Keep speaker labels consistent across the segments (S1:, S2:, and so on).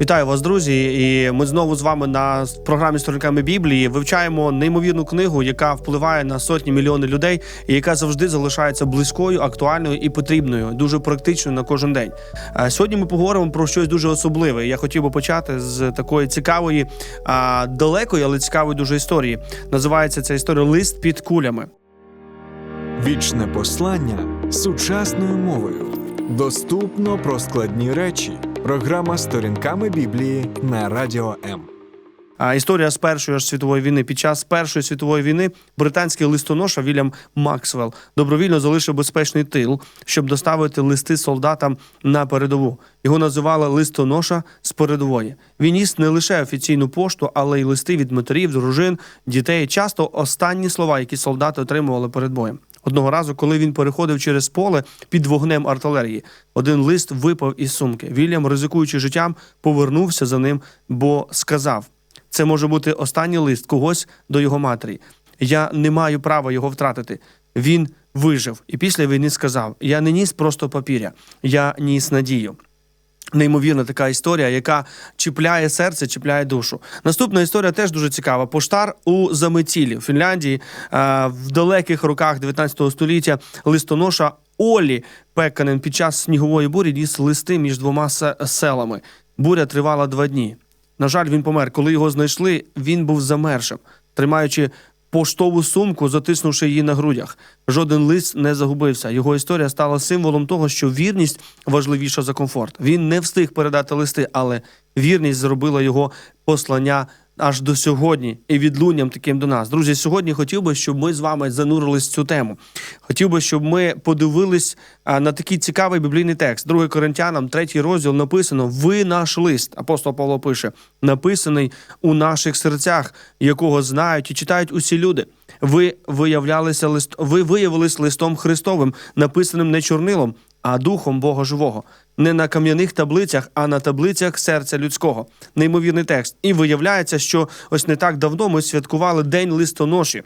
S1: Вітаю вас, друзі! І ми знову з вами на програмі сторінками Біблії вивчаємо неймовірну книгу, яка впливає на сотні мільйони людей, і яка завжди залишається близькою, актуальною і потрібною, дуже практичною на кожен день. Сьогодні ми поговоримо про щось дуже особливе. Я хотів би почати з такої цікавої, а, далекої, але цікавої дуже історії. Називається ця історія Лист під кулями.
S2: Вічне послання сучасною мовою. Доступно про складні речі. Програма сторінками Біблії на Радіо М.
S1: А історія з першої світової війни. Під час першої світової війни британський листоноша Вільям Максвелл добровільно залишив безпечний тил, щоб доставити листи солдатам на передову. Його називали листоноша з передової. Він ніс не лише офіційну пошту, але й листи від матерів, дружин, дітей. Часто останні слова, які солдати отримували перед боєм. Одного разу, коли він переходив через поле під вогнем артилерії, один лист випав із сумки. Вільям, ризикуючи життям, повернувся за ним, бо сказав: це може бути останній лист когось до його матері. Я не маю права його втратити. Він вижив і після війни сказав: Я не ніс просто папіря, я ніс надію. Неймовірна така історія, яка чіпляє серце, чіпляє душу. Наступна історія теж дуже цікава. Поштар у Заметілі в Фінляндії е, в далеких роках 19 століття листоноша Олі Пекканен під час снігової бурі ніс листи між двома селами. Буря тривала два дні. На жаль, він помер. Коли його знайшли, він був замершим, тримаючи поштову сумку, затиснувши її на грудях. Жоден лист не загубився. Його історія стала символом того, що вірність важливіша за комфорт. Він не встиг передати листи, але вірність зробила його послання. Аж до сьогодні і відлунням таким до нас. Друзі, сьогодні хотів би, щоб ми з вами занурились в цю тему. Хотів би, щоб ми подивились на такий цікавий біблійний текст. 2 Коринтянам, третій розділ написано: Ви наш лист. Апостол Павло пише, написаний у наших серцях, якого знають і читають усі люди. Ви виявлялися лист, ви виявились листом Христовим, написаним не чорнилом, а духом Бога живого, не на кам'яних таблицях, а на таблицях серця людського. Неймовірний текст. І виявляється, що ось не так давно ми святкували День листоноші.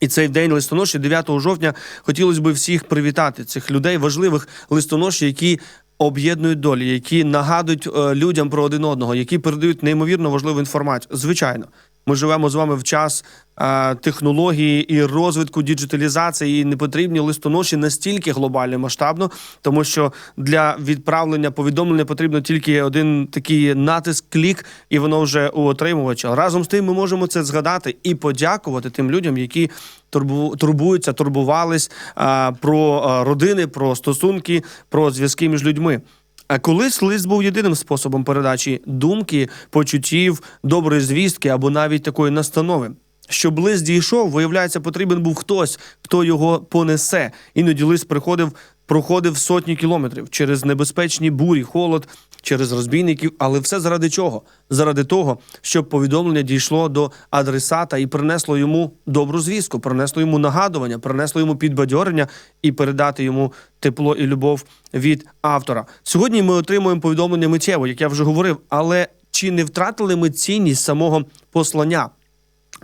S1: І цей день листоноші, 9 жовтня, хотілося б всіх привітати цих людей, важливих листоноші, які об'єднують долі, які нагадують е, людям про один одного, які передають неймовірно важливу інформацію. Звичайно, ми живемо з вами в час е, технології і розвитку діджиталізації. І не потрібні листоноші настільки глобально масштабно, тому що для відправлення повідомлення потрібно тільки один такий натиск, клік, і воно вже у отримувача. Разом з тим, ми можемо це згадати і подякувати тим людям, які турбу, турбуються, турбувались а, про а, родини, про стосунки, про зв'язки між людьми. А колись лист був єдиним способом передачі думки, почуттів, доброї звістки або навіть такої настанови. Щоб лист дійшов, виявляється, потрібен був хтось, хто його понесе. Іноді лист приходив, проходив сотні кілометрів через небезпечні бурі, холод, через розбійників. Але все заради чого? Заради того, щоб повідомлення дійшло до адресата і принесло йому добру звістку, принесло йому нагадування, принесло йому підбадьорення і передати йому тепло і любов від автора. Сьогодні ми отримуємо повідомлення миттєво, як я вже говорив, але чи не втратили ми цінність самого послання?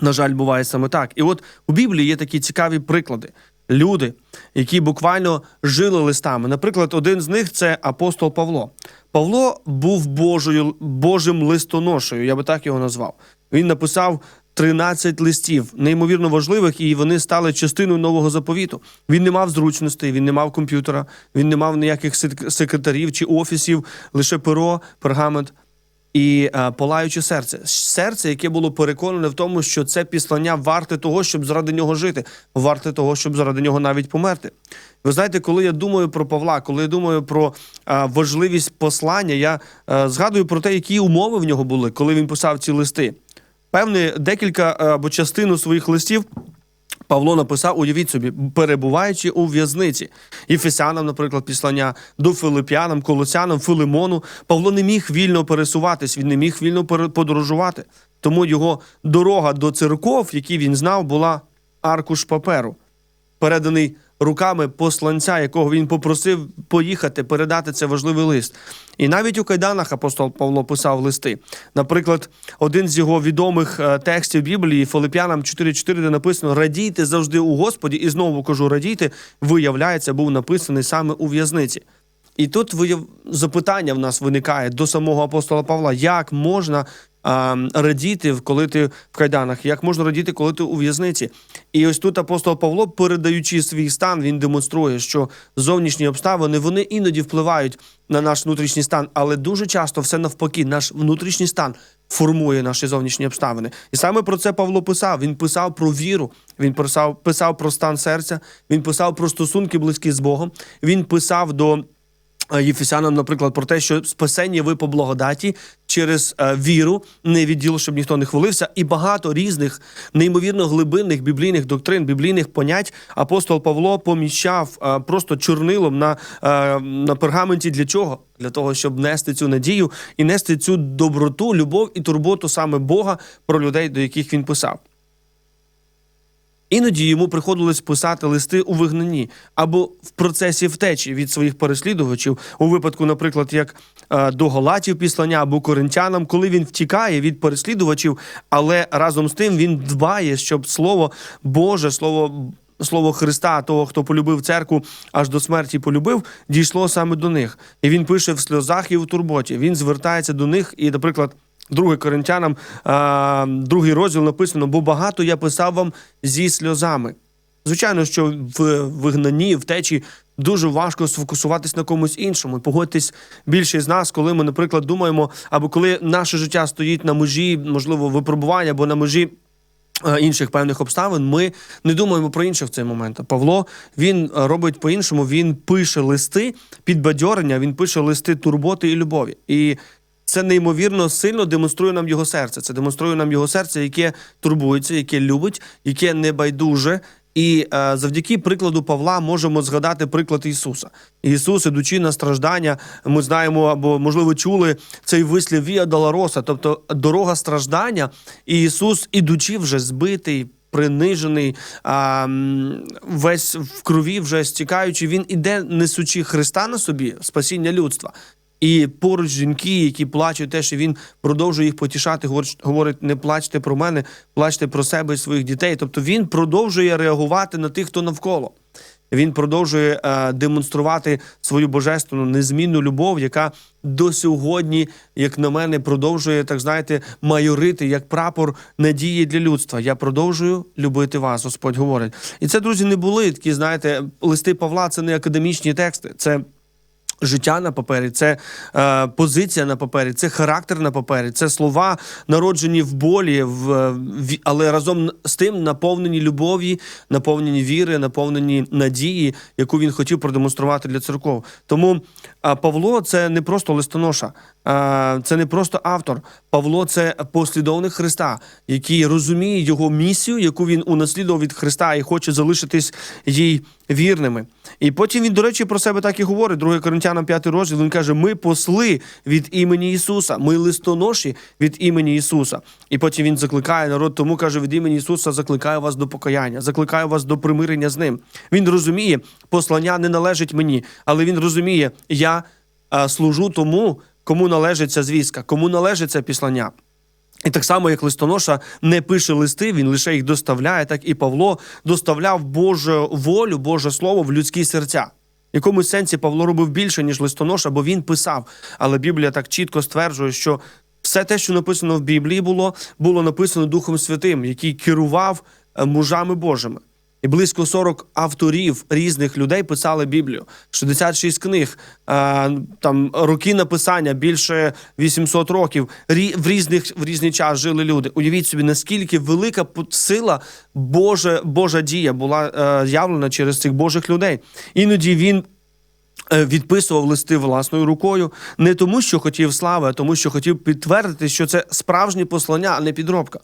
S1: На жаль, буває саме так. І от у Біблії є такі цікаві приклади. Люди, які буквально жили листами. Наприклад, один з них це апостол Павло. Павло був Божою, Божим листоношею, я би так його назвав. Він написав 13 листів, неймовірно важливих, і вони стали частиною нового заповіту. Він не мав зручностей, він не мав комп'ютера, він не мав ніяких секретарів чи офісів, лише перо, пергамент і е, палаюче серце. Серце, яке було переконане в тому, що це післання варте того, щоб заради нього жити, варте того, щоб заради нього навіть померти. Ви знаєте, коли я думаю про Павла, коли я думаю про е, важливість послання, я е, згадую про те, які умови в нього були, коли він писав ці листи. Певне, декілька е, або частину своїх листів Павло написав, уявіть собі, перебуваючи у в'язниці. Єфесянам, наприклад, післання до Филип'янам, Колосянам, Филимону. Павло не міг вільно пересуватись, він не міг вільно подорожувати. Тому його дорога до церков, які він знав, була аркуш паперу, переданий руками посланця, якого він попросив поїхати, передати це важливий лист. І навіть у кайданах апостол Павло писав листи. Наприклад, один з його відомих е, текстів Біблії Филип'янам 4.4, де написано Радійте завжди у Господі, і знову кажу, радійте, виявляється, був написаний саме у в'язниці. І тут запитання в нас виникає до самого апостола Павла: як можна а, радіти, коли ти в кайданах, як можна радіти, коли ти у в'язниці? І ось тут апостол Павло, передаючи свій стан, він демонструє, що зовнішні обставини вони іноді впливають на наш внутрішній стан, але дуже часто все навпаки, наш внутрішній стан формує наші зовнішні обставини. І саме про це Павло писав. Він писав про віру, він писав, писав про стан серця, він писав про стосунки близькі з Богом. Він писав до Єфесянам, наприклад, про те, що спасення ви по благодаті через е, віру, не відділ, щоб ніхто не хвалився, і багато різних неймовірно глибинних біблійних доктрин, біблійних понять апостол Павло поміщав е, просто чорнилом на, е, на пергаменті. Для чого? Для того, щоб нести цю надію і нести цю доброту, любов і турботу саме Бога про людей, до яких він писав. Іноді йому приходилось писати листи у вигнанні або в процесі втечі від своїх переслідувачів, у випадку, наприклад, як е, до Галатів післання або коринтянам, коли він втікає від переслідувачів, але разом з тим він дбає, щоб слово Боже, слово. Слово Христа, того, хто полюбив церкву, аж до смерті полюбив, дійшло саме до них. І він пише в сльозах і в турботі. Він звертається до них, і, наприклад, 2 Коринтянам, другий розділ написано: бо багато я писав вам зі сльозами. Звичайно, що в вигнанні, в течі дуже важко сфокусуватись на комусь іншому. Погодьтесь більшість з нас, коли ми, наприклад, думаємо, або коли наше життя стоїть на межі, можливо, випробування або на межі. е, Інших певних обставин ми не думаємо про інших в цей момент. Павло він робить по-іншому. Він пише листи підбадьорення, він пише листи турботи і любові. І це неймовірно сильно демонструє нам його серце. Це демонструє нам його серце, яке турбується, яке любить, яке не байдуже. І е, завдяки прикладу Павла можемо згадати приклад Ісуса. Ісус, ідучи на страждання, ми знаємо або можливо чули цей вислів Віа Долороса, тобто дорога страждання. І Ісус, ідучи вже збитий, принижений, а, весь в крові, вже стікаючи, він іде, несучи Христа на собі, спасіння людства. І поруч жінки, які плачуть, теж і він продовжує їх потішати. Говорить, не плачте про мене, плачте про себе і своїх дітей. Тобто він продовжує реагувати на тих, хто навколо. Він продовжує е, демонструвати свою божественну незмінну любов, яка до сьогодні, як на мене, продовжує так знаєте, майорити як прапор надії для людства. Я продовжую любити вас, Господь говорить. І це, друзі, не були такі, знаєте, листи Павла. Це не академічні тексти. Це життя на папері, це е, позиція на папері, це характер на папері, це слова, народжені в болі, в, в але разом з тим наповнені любові, наповнені віри, наповнені надії, яку він хотів продемонструвати для церков. Тому е, Павло це не просто листоноша, е, це не просто автор. Павло це послідовник Христа, який розуміє його місію, яку він унаслідував від Христа і хоче залишитись їй вірними. І потім він, до речі, про себе так і говорить. 2 Коринтянам 5 розділ. Він каже: Ми посли від імені Ісуса, ми листоноші від імені Ісуса. І потім він закликає народ, тому каже: від імені Ісуса закликаю вас до покаяння, закликаю вас до примирення з ним. Він розуміє, послання не належить мені, але він розуміє, я служу тому, кому належить ця звістка, кому належить це післання. І так само, як листоноша не пише листи, він лише їх доставляє, так і Павло доставляв Божу волю, Боже Слово в людські серця. В якомусь сенсі Павло робив більше, ніж листоноша, бо він писав. Але Біблія так чітко стверджує, що все те, що написано в Біблії, було, було написано Духом Святим, який керував е, мужами Божими. І близько 40 авторів різних людей писали Біблію. 66 книг, е, там роки написання більше 800 років. В різних в різний час жили люди. Уявіть собі, наскільки велика сила Божа, Божа дія була е, явлена через цих Божих людей. Іноді він. е, Відписував листи власною рукою не тому, що хотів слави, а тому, що хотів підтвердити, що це справжнє послання, а не підробка.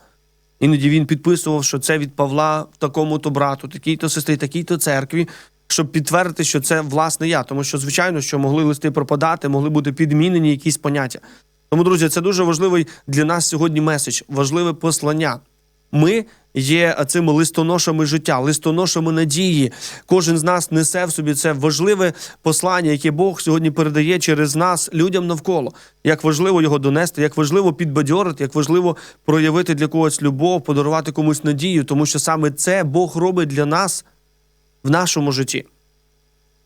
S1: Іноді він підписував, що це від Павла такому-то брату, такій-то сестрі, такій-то церкві, щоб підтвердити, що це власне я. Тому що, звичайно, що могли листи пропадати, могли бути підмінені якісь поняття. Тому, друзі, це дуже важливий для нас сьогодні меседж, важливе послання. Ми є цими листоношами життя, листоношами надії. Кожен з нас несе в собі це важливе послання, яке Бог сьогодні передає через нас людям навколо. Як важливо його донести, як важливо підбадьорити, як важливо проявити для когось любов, подарувати комусь надію, тому що саме це Бог робить для нас в нашому житті.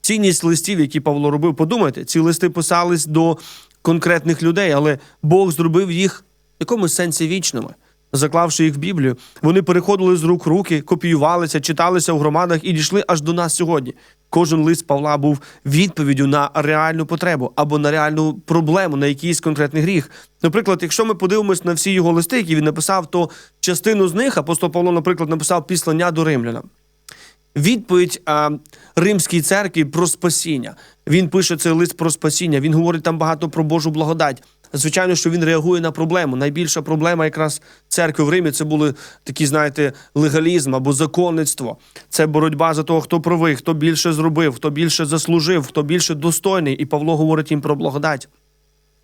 S1: цінність листів, які Павло робив. Подумайте, ці листи писались до конкретних людей, але Бог зробив їх в якомусь сенсі вічними. Заклавши їх в Біблію, вони переходили з рук руки, копіювалися, читалися у громадах і дійшли аж до нас сьогодні. Кожен лист Павла був відповіддю на реальну потребу або на реальну проблему, на якийсь конкретний гріх. Наприклад, якщо ми подивимось на всі його листи, які він написав, то частину з них апостол Павло, наприклад, написав післання до римлянам. Відповідь а, Римській церкві про спасіння. Він пише цей лист про спасіння. Він говорить там багато про Божу благодать. Звичайно, що він реагує на проблему. Найбільша проблема якраз церкви в Римі це були такі, знаєте, легалізм або законництво. Це боротьба за того, хто правий, хто більше зробив, хто більше заслужив, хто більше достойний. І Павло говорить їм про благодать.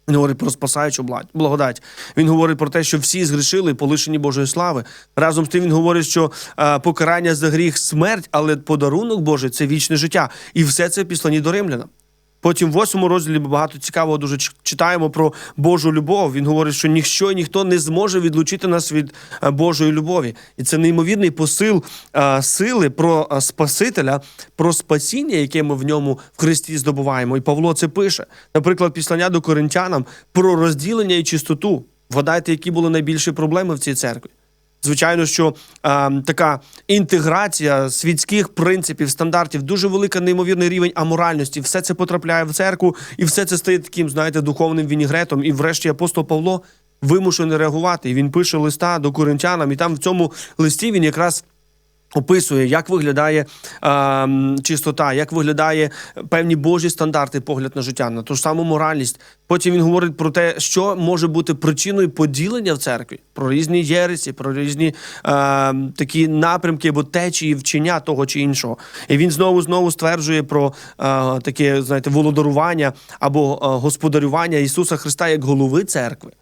S1: Він говорить про спасаючу благодать. Він говорить про те, що всі згрішили, полишені Божої слави. Разом з тим він говорить, що е, покарання за гріх смерть, але подарунок Божий це вічне життя. І все це в післанні до римлянам. Потім в восьмому розділі багато цікавого дуже читаємо про Божу любов. Він говорить, що ніщо і ніхто не зможе відлучити нас від е, Божої любові. І це неймовірний посил е, сили про е, Спасителя, про спасіння, яке ми в ньому в Христі здобуваємо. І Павло це пише. Наприклад, післання до коринтянам про розділення і чистоту. Вгадайте, які були найбільші проблеми в цій церкві. Звичайно, що е, така інтеграція світських принципів, стандартів, дуже велика неймовірний рівень аморальності. Все це потрапляє в церкву, і все це стає таким, знаєте, духовним вінігретом. І врешті апостол Павло вимушений реагувати. І він пише листа до коринтянам, і там в цьому листі він якраз. Описує, як виглядає е, чистота, як виглядає певні божі стандарти, погляд на життя, на ту ж саму моральність. Потім він говорить про те, що може бути причиною поділення в церкві, про різні єресі, про різні е, такі напрямки або течії вчення того чи іншого. І він знову знову стверджує про е, таке, знаєте, володарування або господарювання Ісуса Христа як голови церкви.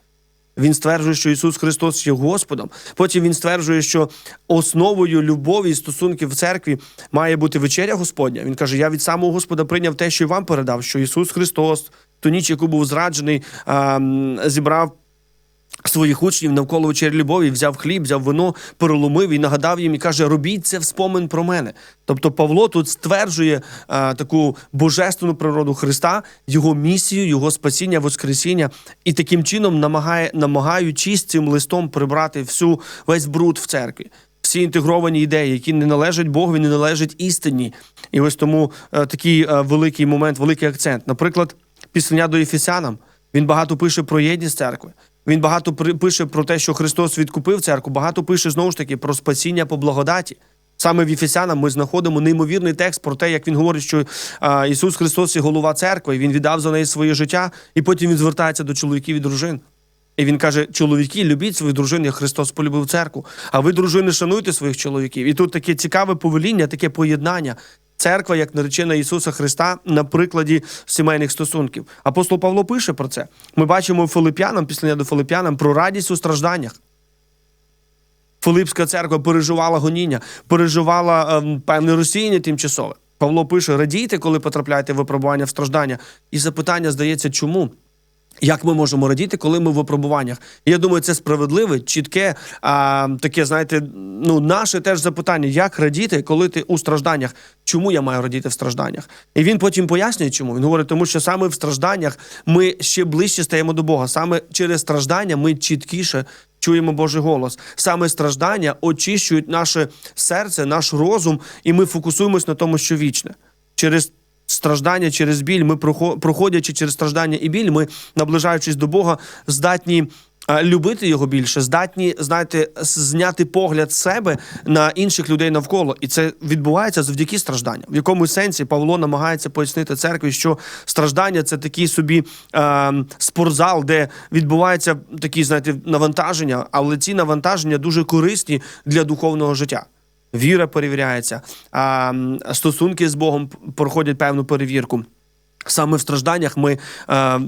S1: Він стверджує, що Ісус Христос є Господом. Потім він стверджує, що основою любові і стосунків в церкві має бути вечеря Господня. Він каже: Я від самого Господа прийняв те, що вам передав, що Ісус Христос, ту ніч, яку був зраджений, зібрав. Своїх учнів навколо вечері любові взяв хліб, взяв вино, переломив і нагадав їм і каже: робіть це в спомин про мене. Тобто Павло тут стверджує а, таку божественну природу Христа, його місію, його спасіння, воскресіння, і таким чином намагає, намагаючись цим листом прибрати всю весь бруд в церкві. Всі інтегровані ідеї, які не належать Богові, не належать істині. І ось тому е, такий е, великий момент, великий акцент. Наприклад, післання до Ефесянам. Він багато пише про єдність церкви. Він багато пише про те, що Христос відкупив церкву. Багато пише знову ж таки про спасіння по благодаті. Саме в Ефесянам ми знаходимо неймовірний текст про те, як він говорить, що а, Ісус Христос є голова церкви, і Він віддав за неї своє життя, і потім він звертається до чоловіків і дружин. І він каже: чоловіки, любіть своїх дружин, як Христос полюбив церкву. А ви, дружини, шануйте своїх чоловіків. І тут таке цікаве повеління, таке поєднання. Церква, як наречена Ісуса Христа, на прикладі сімейних стосунків. Апостол Павло пише про це. Ми бачимо Филип'янам, після до Филип'янам, про радість у стражданнях. Филипська церква переживала гоніння, переживала ем, певне розсіяння тимчасове. Павло пише: радійте, коли потрапляєте в випробування в страждання. І запитання здається, чому? Як ми можемо радіти, коли ми в випробуваннях? Я думаю, це справедливе, чітке, а, таке, знаєте, ну наше теж запитання: як радіти, коли ти у стражданнях? Чому я маю радіти в стражданнях? І він потім пояснює, чому. Він говорить, тому що саме в стражданнях ми ще ближче стаємо до Бога. Саме через страждання ми чіткіше чуємо Божий голос. Саме страждання очищують наше серце, наш розум, і ми фокусуємось на тому, що вічне. Через страждання, через біль, ми прохо- проходячи через страждання і біль, ми, наближаючись до Бога, здатні. Любити його більше, здатні, знаєте, зняти погляд себе на інших людей навколо, і це відбувається завдяки стражданням. В якомусь сенсі Павло намагається пояснити церкві, що страждання це такий собі е, спортзал, де відбуваються такі, знаєте, навантаження, але ці навантаження дуже корисні для духовного життя. Віра перевіряється, а стосунки з Богом проходять певну перевірку. Саме в стражданнях ми, е,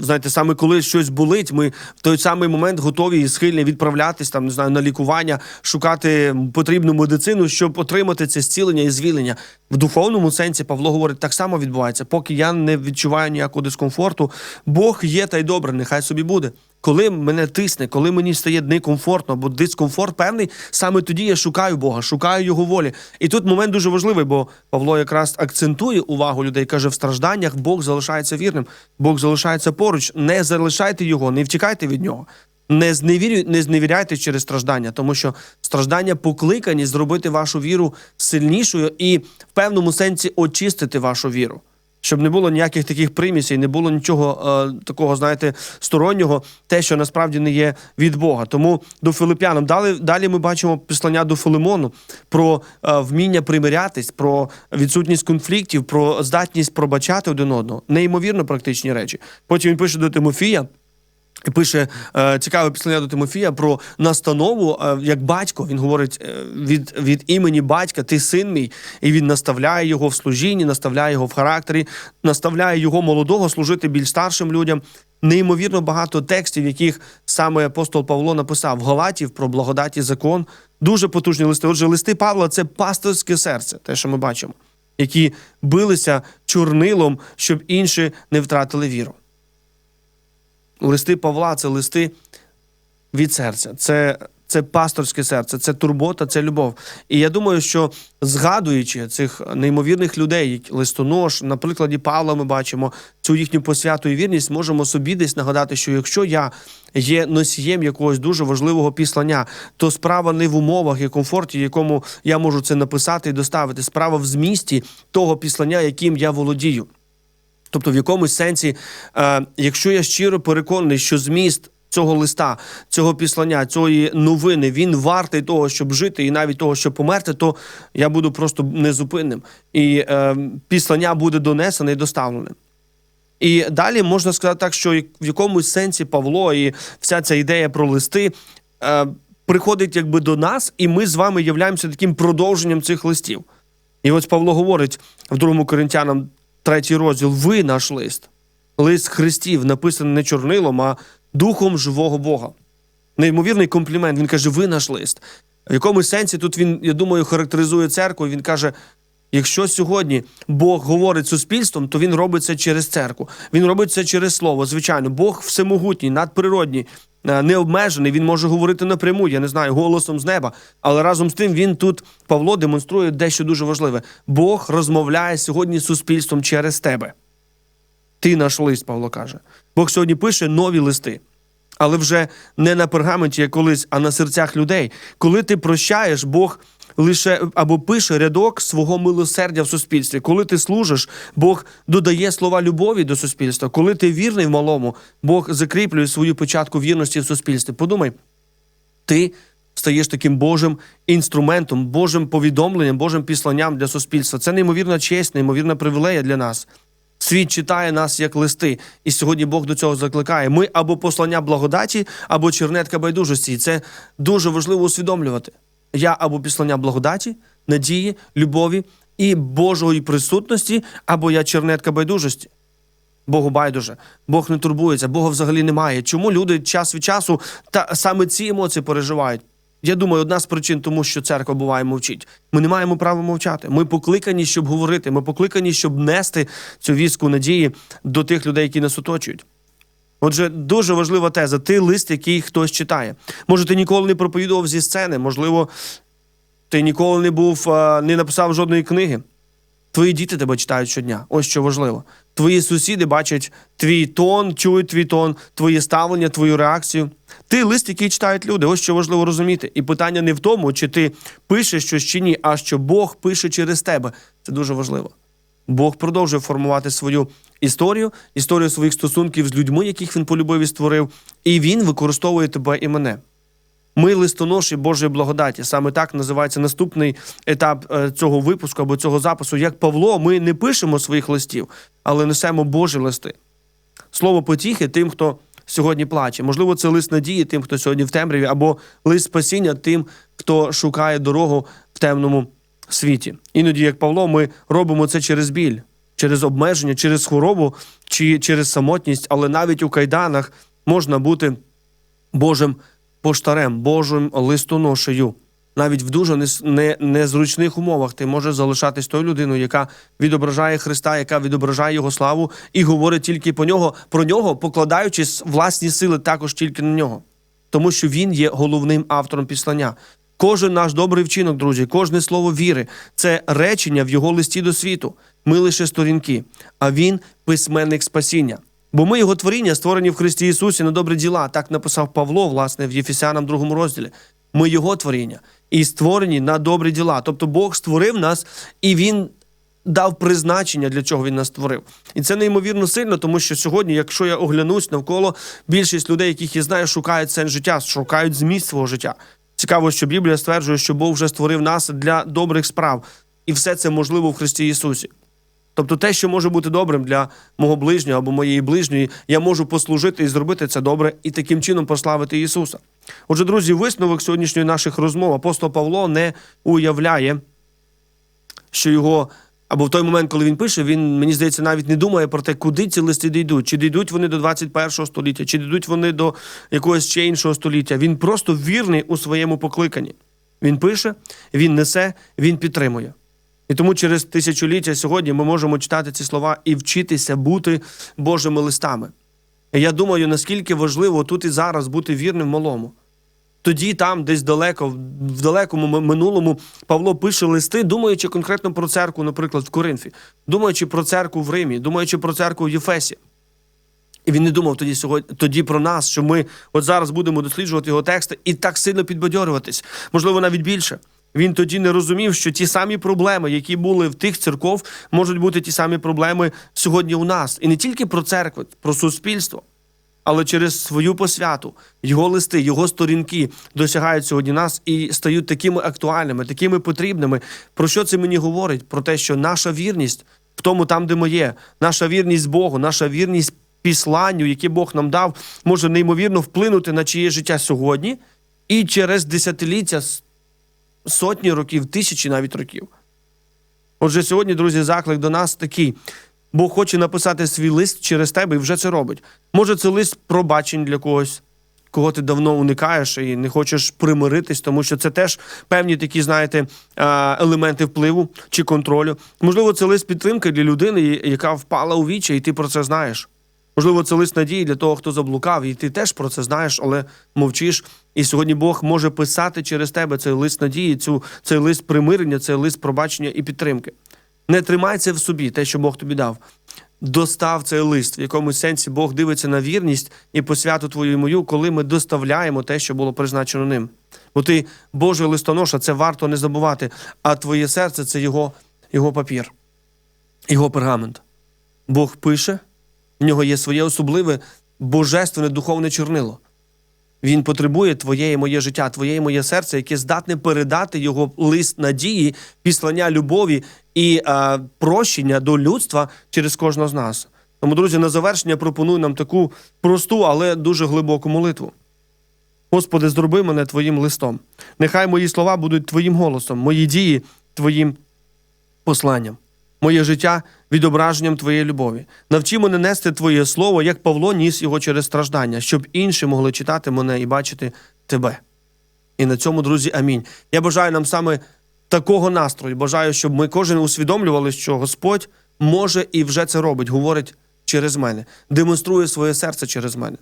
S1: знаєте, саме коли щось болить, ми в той самий момент готові і схильні відправлятись там, не знаю, на лікування, шукати потрібну медицину, щоб отримати це зцілення і звільнення. В духовному сенсі Павло говорить, так само відбувається. Поки я не відчуваю ніякого дискомфорту, Бог є та й добре, нехай собі буде. Коли мене тисне, коли мені стає некомфортно або дискомфорт певний, саме тоді я шукаю Бога, шукаю його волі. І тут момент дуже важливий, бо Павло якраз акцентує увагу людей, каже: в стражданнях Бог залишається вірним, Бог залишається поруч. Не залишайте його, не втікайте від нього. Не зневірю, не зневіряйте через страждання, тому що страждання покликані зробити вашу віру сильнішою і в певному сенсі очистити вашу віру, щоб не було ніяких таких примісів, не було нічого е, такого, знаєте, стороннього, те, що насправді не є від Бога. Тому до Филип'янам далі, далі ми бачимо післання до Филимону про е, вміння примирятись, про відсутність конфліктів, про здатність пробачати один одного. Неймовірно практичні речі. Потім він пише до Тимофія. Пише е, цікаве післання до Тимофія про настанову е, як батько. Він говорить е, від, від імені батька, ти син мій, і він наставляє його в служінні, наставляє його в характері, наставляє його молодого служити більш старшим людям. Неймовірно багато текстів, яких саме апостол Павло написав Галатів про благодаті закон. Дуже потужні листи. Отже, листи Павла це пасторське серце, те, що ми бачимо, які билися чорнилом, щоб інші не втратили віру. Листи Павла це листи від серця. Це, це пасторське серце, це турбота, це любов. І я думаю, що згадуючи цих неймовірних людей, як листонож, на прикладі Павла, ми бачимо цю їхню посвяту і вірність, можемо собі десь нагадати, що якщо я є носієм якогось дуже важливого післання, то справа не в умовах і комфорті, якому я можу це написати і доставити. Справа в змісті того післання, яким я володію. Тобто, в якомусь сенсі, е, якщо я щиро переконаний, що зміст цього листа, цього післання, цієї новини, він вартий того, щоб жити, і навіть того, щоб померти, то я буду просто незупинним. І е, післання буде донесене і доставлене. І далі можна сказати так, що в якомусь сенсі Павло і вся ця ідея про листи е, приходить якби до нас, і ми з вами являємося таким продовженням цих листів. І ось Павло говорить в 2 Коринтянам, третій розділ: ви наш лист, лист Христів, написаний не чорнилом, а духом живого Бога. Неймовірний комплімент. Він каже: ви наш лист. В якому сенсі тут він, я думаю, характеризує церкву. Він каже: якщо сьогодні Бог говорить суспільством, то він робить це через церкву. Він робить це через слово. Звичайно, Бог всемогутній, надприродній, е, необмежений. Він може говорити напряму, я не знаю, голосом з неба. Але разом з тим він тут Павло демонструє дещо дуже важливе. Бог розмовляє сьогодні з суспільством через тебе. Ти наш лист, Павло каже. Бог сьогодні пише нові листи. Але вже не на пергаменті, як колись, а на серцях людей. Коли ти прощаєш, Бог лише або пише рядок свого милосердя в суспільстві. Коли ти служиш, Бог додає слова любові до суспільства. Коли ти вірний в малому, Бог закріплює свою початку вірності в суспільстві. Подумай, ти стаєш таким Божим інструментом, Божим повідомленням, Божим післанням для суспільства. Це неймовірна честь, неймовірна привілея для нас. Світ читає нас як листи, і сьогодні Бог до цього закликає. Ми або послання благодаті, або чернетка байдужості. І це дуже важливо усвідомлювати. Я або післання благодаті, надії, любові і Божої присутності, або я чернетка байдужості. Богу байдуже, Бог не турбується, Бога взагалі немає. Чому люди час від часу та саме ці емоції переживають? Я думаю, одна з причин, тому що церква буває мовчить. Ми не маємо права мовчати. Ми покликані, щоб говорити. Ми покликані, щоб нести цю віску надії до тих людей, які нас оточують. Отже, дуже важлива теза. Ти лист, який хтось читає. Може, ти ніколи не проповідував зі сцени, можливо, ти ніколи не був, не написав жодної книги. Твої діти тебе читають щодня. Ось що важливо. Твої сусіди бачать твій тон, чують твій тон, твоє ставлення, твою реакцію. Ти лист, який читають люди. Ось що важливо розуміти. І питання не в тому, чи ти пишеш щось чи ні, а що Бог пише через тебе. Це дуже важливо. Бог продовжує формувати свою історію, історію своїх стосунків з людьми, яких він полюбив і створив, і він використовує тебе і мене. Ми листоноші Божої благодаті. Саме так називається наступний етап е, цього випуску або цього запису. Як Павло, ми не пишемо своїх листів, але несемо Божі листи. Слово потіхи тим, хто сьогодні плаче. Можливо, це лист надії тим, хто сьогодні в темряві, або лист спасіння тим, хто шукає дорогу в темному світі. Іноді, як Павло, ми робимо це через біль, через обмеження, через хворобу чи через самотність, але навіть у кайданах можна бути Божим поштарем, Божим листоношею. навіть в дуже незручних умовах ти можеш залишатись тою людиною, яка відображає Христа, яка відображає Його славу і говорить тільки по нього, про нього, покладаючи с- власні сили також тільки на нього. Тому що він є головним автором післання. Кожен наш добрий вчинок, друзі, кожне слово віри це речення в його листі до світу. Ми лише сторінки, а він письменник спасіння. Бо ми його творіння, створені в Христі Ісусі на добрі діла. Так написав Павло, власне, в Єфесянам другому розділі. Ми його творіння і створені на добрі діла. Тобто Бог створив нас, і Він дав призначення, для чого він нас створив. І це неймовірно сильно, тому що сьогодні, якщо я оглянусь навколо, більшість людей, яких я знаю, шукають сенс життя, шукають зміст свого життя. Цікаво, що Біблія стверджує, що Бог вже створив нас для добрих справ, і все це можливо в Христі Ісусі. Тобто те, що може бути добрим для мого ближнього або моєї ближньої, я можу послужити і зробити це добре і таким чином прославити Ісуса. Отже, друзі, висновок сьогоднішньої наших розмов апостол Павло не уявляє, що його. Або в той момент, коли він пише, він мені здається, навіть не думає про те, куди ці листи дійдуть. Чи дійдуть вони до 21 століття, чи дійдуть вони до якогось ще іншого століття. Він просто вірний у своєму покликанні. Він пише, він несе, він підтримує. І тому через тисячоліття сьогодні ми можемо читати ці слова і вчитися бути Божими листами. Я думаю, наскільки важливо тут і зараз бути вірним малому. Тоді, там, десь далеко, в далекому минулому, Павло пише листи, думаючи конкретно про церкву, наприклад, в Коринфі, думаючи про церкву в Римі, думаючи про церкву в Єфесі. І він не думав тоді сьогодні тоді про нас, що ми от зараз будемо досліджувати його тексти і так сильно підбадьорюватись, можливо, навіть більше. Він тоді не розумів, що ті самі проблеми, які були в тих церков, можуть бути ті самі проблеми сьогодні у нас. І не тільки про церкву, про суспільство, але через свою посвяту, його листи, його сторінки досягають сьогодні нас і стають такими актуальними, такими потрібними. Про що це мені говорить? Про те, що наша вірність в тому, там, де ми є, наша вірність Богу, наша вірність післанню, яке Бог нам дав, може неймовірно вплинути на чиє життя сьогодні і через десятиліття, сотні років, тисячі навіть років. Отже, сьогодні, друзі, заклик до нас такий. Бог хоче написати свій лист через тебе і вже це робить. Може, це лист пробачень для когось, кого ти давно уникаєш і не хочеш примиритись, тому що це теж певні такі, знаєте, елементи впливу чи контролю. Можливо, це лист підтримки для людини, яка впала у вічі, і ти про це знаєш. Можливо, це лист надії для того, хто заблукав, і ти теж про це знаєш, але мовчиш. І сьогодні Бог може писати через тебе цей лист надії, цю, цей лист примирення, цей лист пробачення і підтримки. Не тримай це в собі, те, що Бог тобі дав. Достав цей лист, в якомусь сенсі Бог дивиться на вірність і посвяту твою і мою, коли ми доставляємо те, що було призначено ним. Бо ти Божий листоноша, це варто не забувати, а твоє серце це його, його папір, його пергамент. Бог пише, в нього є своє особливе божественне духовне чорнило. Він потребує твоє і моє життя, твоє і моє серце, яке здатне передати його лист надії, післання любові і е, прощення до людства через кожного з нас. Тому, друзі, на завершення пропоную нам таку просту, але дуже глибоку молитву. Господи, зроби мене Твоїм листом. Нехай мої слова будуть Твоїм голосом, мої дії Твоїм посланням, моє життя відображенням Твоєї любові. Навчи мене нести Твоє слово, як Павло ніс його через страждання, щоб інші могли читати мене і бачити Тебе. І на цьому, друзі, амінь. Я бажаю нам саме такого настрою. Бажаю, щоб ми кожен усвідомлювали, що Господь може і вже це робить, говорить через мене, демонструє своє серце через мене,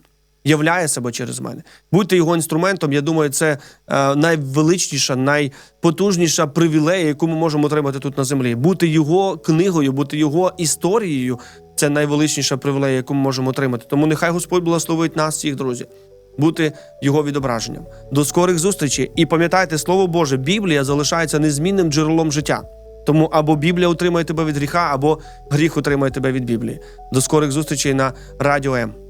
S1: являє себе через мене. Будьте його інструментом. Я думаю, це е, найвеличніша, найпотужніша привілея, яку ми можемо отримати тут на землі. Бути його книгою, бути його історією. Це найвеличніша привілея, яку ми можемо отримати. Тому нехай Господь благословить нас, всіх друзі, бути його відображенням. До скорих зустрічей. І пам'ятайте, слово Боже, Біблія залишається незмінним джерелом життя. Тому або Біблія утримає тебе від гріха, або гріх утримає тебе від Біблії. До скорих зустрічей на Радіо М.